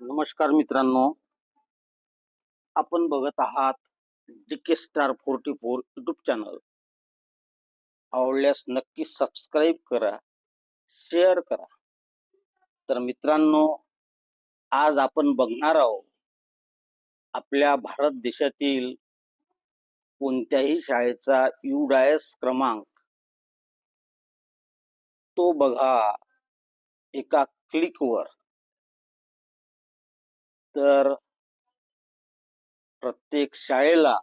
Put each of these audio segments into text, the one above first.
नमस्कार मित्रांनो. आपण बघत आहात DK star forty four YouTube channel आवडल्यास नक्की सबस्क्राईब करा शेअर करा. तर मित्रांनो आज आपण बघणार आहोत आपल्या भारत देशातील कोणत्याही शाळेचा युडायस क्रमांक. तो बघा एका क्लिकवर तर प्रत्येक शाळेला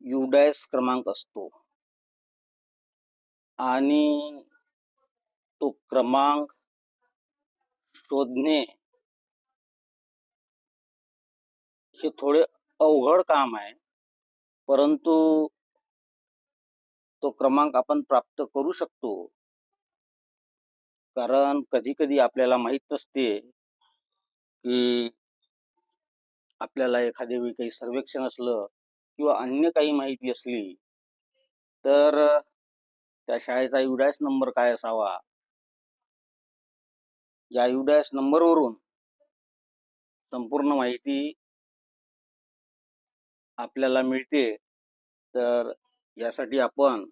युडायस क्रमांक असतो. आणि तो क्रमांक शोधणे हे थोडे अवघड काम आहे. परंतु तो क्रमांक आपण प्राप्त करू शकतो. कारण कधी कधी आपल्याला माहीत नसते की आपल्याला एखाद्या वेळी काही सर्वेक्षण असलं किंवा अन्य काही माहिती असली तर त्या शाळेचा युडायस नंबर काय असावा? या युडायस नंबरवरून संपूर्ण माहिती आपल्याला मिळते तर यासाठी आपण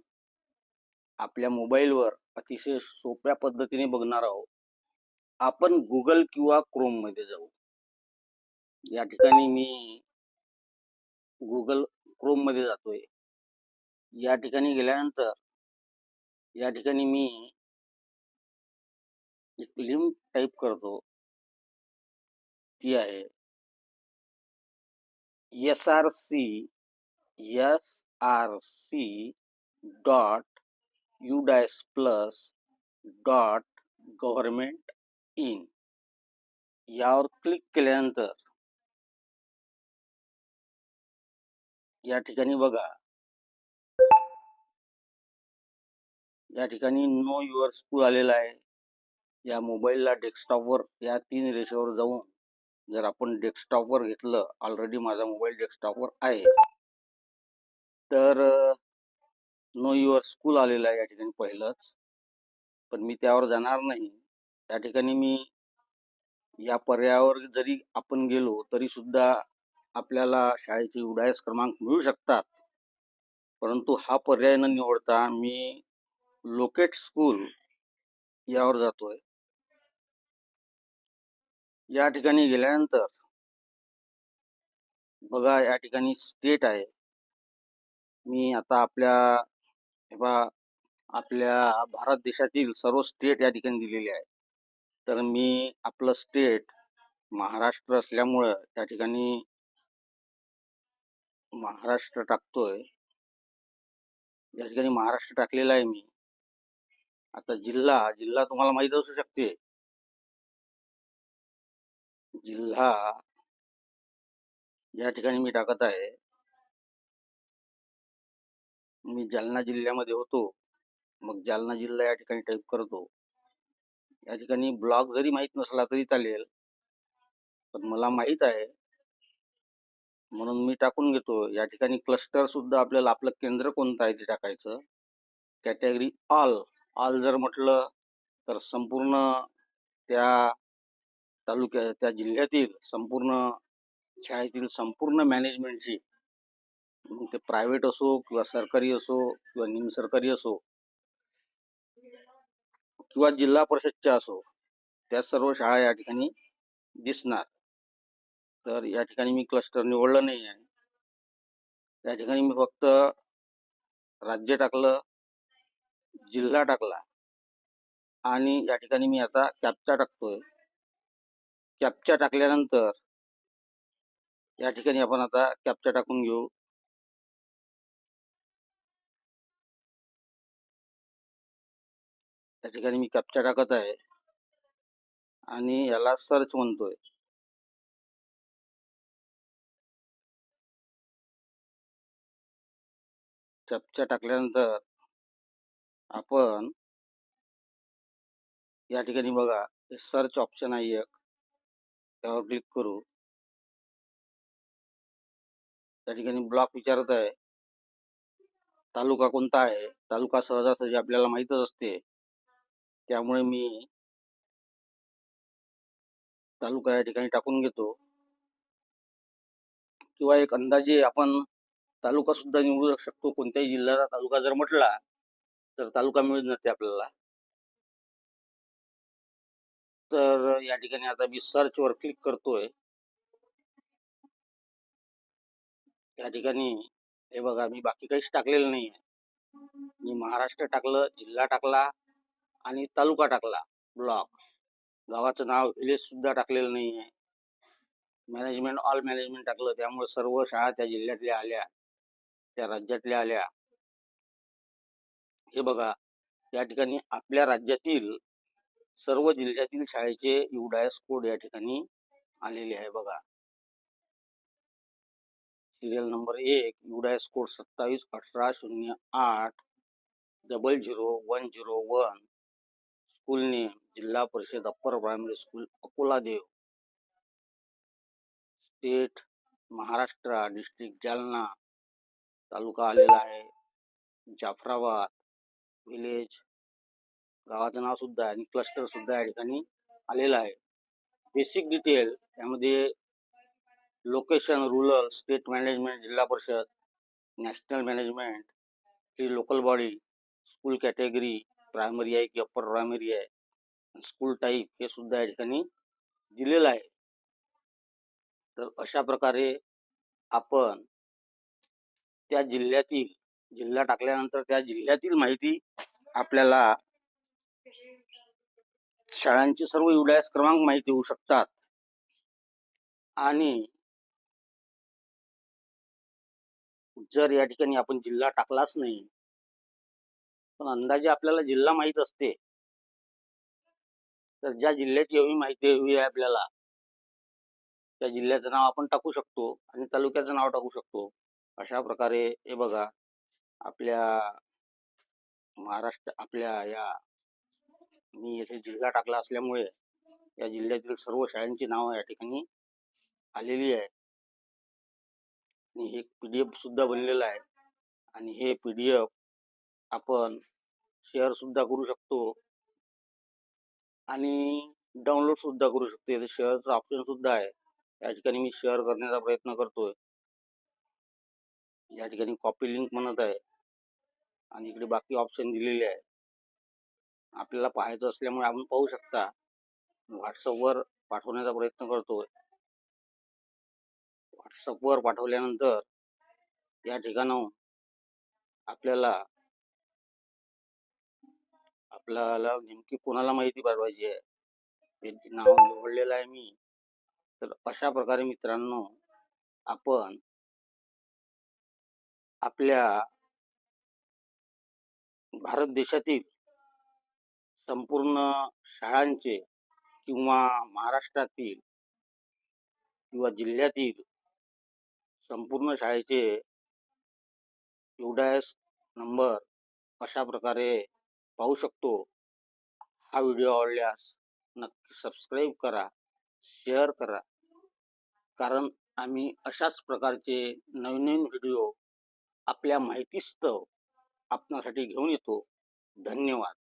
आपल्या मोबाईलवर अतिशय सोप्या पद्धतीने बघणार आहोत. आपण गुगल किंवा क्रोममध्ये जाऊ. या ठिकाणी मी गुगल क्रोममध्ये जातोय. या ठिकाणी गेल्यानंतर या ठिकाणी मी एक लिंक टाईप करतो. ती आहे S R C S R C dot U dash plus dot government in यावर क्लिक केल्यानंतर या ठिकाणी बघा. या ठिकाणी नो युअर स्कूल आलेला आहे. या मोबाईलला डेस्कटॉपवर या तीन रेषेवर जाऊन जर आपण डेस्कटॉपवर घेतलं ऑलरेडी माझा मोबाईल डेस्कटॉपवर आहे. तर नो युअर स्कूल आलेला आहे या ठिकाणी पहिलंच. पण मी त्यावर जाणार नाही. या ठिकाणी मी या पर्यायावर जरी आपण गेलो तरी सुद्धा आपल्याला शाळेचे उडायस क्रमांक मिळू शकतात. परंतु हा पर्याय न निवडता मी लोकेट स्कूल यावर जातोय. या ठिकाणी गेल्यानंतर बघा या ठिकाणी स्टेट आहे. मी आता आपल्या आपल्या भारत देशातील सर्व स्टेट या ठिकाणी दिलेले आहे. तर मी आपलं स्टेट महाराष्ट्र असल्यामुळं त्या ठिकाणी महाराष्ट्र टाकतोय. या ठिकाणी महाराष्ट्र टाकलेला आहे मी. आता जिल्हा जिल्हा तुम्हाला माहीत असू शकते. जिल्हा या ठिकाणी मी टाकत आहे. मी जालना जिल्ह्यामध्ये होतो. मग जालना जिल्हा या ठिकाणी टाईप करतो. या ठिकाणी ब्लॉक जरी माहीत नसला तरी चालेल. पण मला माहीत आहे. म्हणून मी टाकून घेतो. या ठिकाणी क्लस्टर सुद्धा आपल्याला आपलं केंद्र कोणतं आहे ते टाकायचं. कॅटेगरी ऑल ऑल जर म्हटलं तर संपूर्ण त्या तालुक्या त्या जिल्ह्यातील संपूर्ण शाळेतील संपूर्ण मॅनेजमेंटची मग ते प्रायव्हेट असो किंवा सरकारी असो किंवा निमसरकारी असो किंवा जिल्हा परिषदच्या असो त्या सर्व शाळा या ठिकाणी दिसणार. तर या ठिकाणी मी क्लस्टर निवडलं नाही आहे. या ठिकाणी मी फक्त राज्य टाकलं जिल्हा टाकला आणि या ठिकाणी मी आता कॅपचा टाकतोय. कॅपचा टाकल्यानंतर या ठिकाणी आपण आता कॅपचा टाकून घेऊ. या ठिकाणी मी कॅपचा टाकत आहे. आणि याला सर्च म्हणतोय. कॅपचा टाकल्यानंतर आपण या ठिकाणी बघा सर्च ऑप्शन आहे एक. त्यावर क्लिक करू. त्या ठिकाणी ब्लॉक विचारत आहे. तालुका कोणता आहे? तालुका सहजासहजी आपल्याला माहीतच असते. त्यामुळे मी तालुका या ठिकाणी टाकून घेतो. किंवा एक अंदाजे आपण तालुका सुद्धा निवडू शकतो. कोणत्याही जिल्ह्याचा तालुका जर म्हटला तर तालुका मिळत नसते आपल्याला. तर या ठिकाणी आता मी सर्च वर क्लिक करतोय. या ठिकाणी हे बघा मी बाकी काहीच टाकलेलं नाही आहे मी महाराष्ट्र टाकलं जिल्हा टाकला तालुका टाकला. ब्लॉक. गावाचं नाव विलेज सुद्धा टाकलेलं नाही आहे मॅनेजमेंट, ऑल मॅनेजमेंट टाकलं. त्यामुळे सर्व शाळा त्या जिल्ह्यातल्या आल्या. त्या राज्यातल्या आल्या. हे बघा, या ठिकाणी आपल्या राज्यातील सर्व जिल्ह्यातील शाळेचे युडायस कोड या ठिकाणी आलेले आहे बघा. सिरियल नंबर एक युडायस कोड सत्तावीस, अठरा, शून्य, आठ double zero one zero one school name Zilla Parishad upper primary school Akola Deo state Maharashtra district Jalna taluka आलेला आहे. जाफराबाद विलेज गावाचं नाव सुद्धा आहे आणि क्लस्टर सुद्धा या ठिकाणी आलेलं आहे. बेसिक डिटेल यामध्ये location rural state management Zilla Parishad national management ही local body school category primary आहे की अप्पर प्रायमरी आहे. स्कूल टाईप हे सुद्धा या ठिकाणी दिलेलं आहे. तर अशा प्रकारे आपण त्या जिल्ह्यातील जिल्हा टाकल्यानंतर त्या जिल्ह्यातील माहिती आपल्याला शाळांचे सर्व युडायस क्रमांक माहिती होऊ शकतात. आणि जर या ठिकाणी आपण जिल्हा टाकलाच नाही पण अंदाजे आपल्याला जिल्हा माहीत असते. तर ज्या जिल्ह्याची एवढी माहिती हवी आहे आपल्याला त्या जिल्ह्याचं नाव आपण टाकू शकतो आणि तालुक्याचं नाव टाकू शकतो. अशा प्रकारे हे बघा आपल्या महाराष्ट्र आपल्या या मी येथे जिल्हा टाकला असल्यामुळे या जिल्ह्यातील सर्व शाळांची नावं या ठिकाणी आलेली आहे. आणि हे पीडीएफ सुद्धा बनलेलं आहे. आणि हे पीडीएफ आपण शेअर सुद्धा करू शकतो. आणि डाउनलोड सुद्धा करू शकतो. इथे शेअरचं ऑप्शन सुद्धा आहे. या ठिकाणी मी शेअर करण्याचा प्रयत्न करतोय. या ठिकाणी कॉपी लिंक म्हणत आहे. आणि इकडे बाकी ऑप्शन दिलेले आहे. आपल्याला पाहायचं असल्यामुळे आपण पाहू शकता. व्हॉट्सअपवर पाठवण्याचा प्रयत्न करतोय. व्हॉट्सअपवर पाठवल्यानंतर या ठिकाणाहून आपल्याला आपल्याला नेमकी कोणाला माहिती पाठवायची आहे? त्यांची नाव निवडलेलं आहे मी. तर अशा प्रकारे मित्रांनो आपण आपल्या भारत देशातील संपूर्ण शाळांचे किंवा महाराष्ट्रातील किंवा जिल्ह्यातील संपूर्ण शाळेचे युडायस नंबर अशा प्रकारे पाहू शकतो. हा व्हिडिओ आवडल्यास नक्की सबस्क्राईब करा शेअर करा. कारण आम्ही अशाच प्रकारचे नवीन नवीन व्हिडिओ आपल्या माहितीस्तव आपणासाठी घेऊन येतो. धन्यवाद.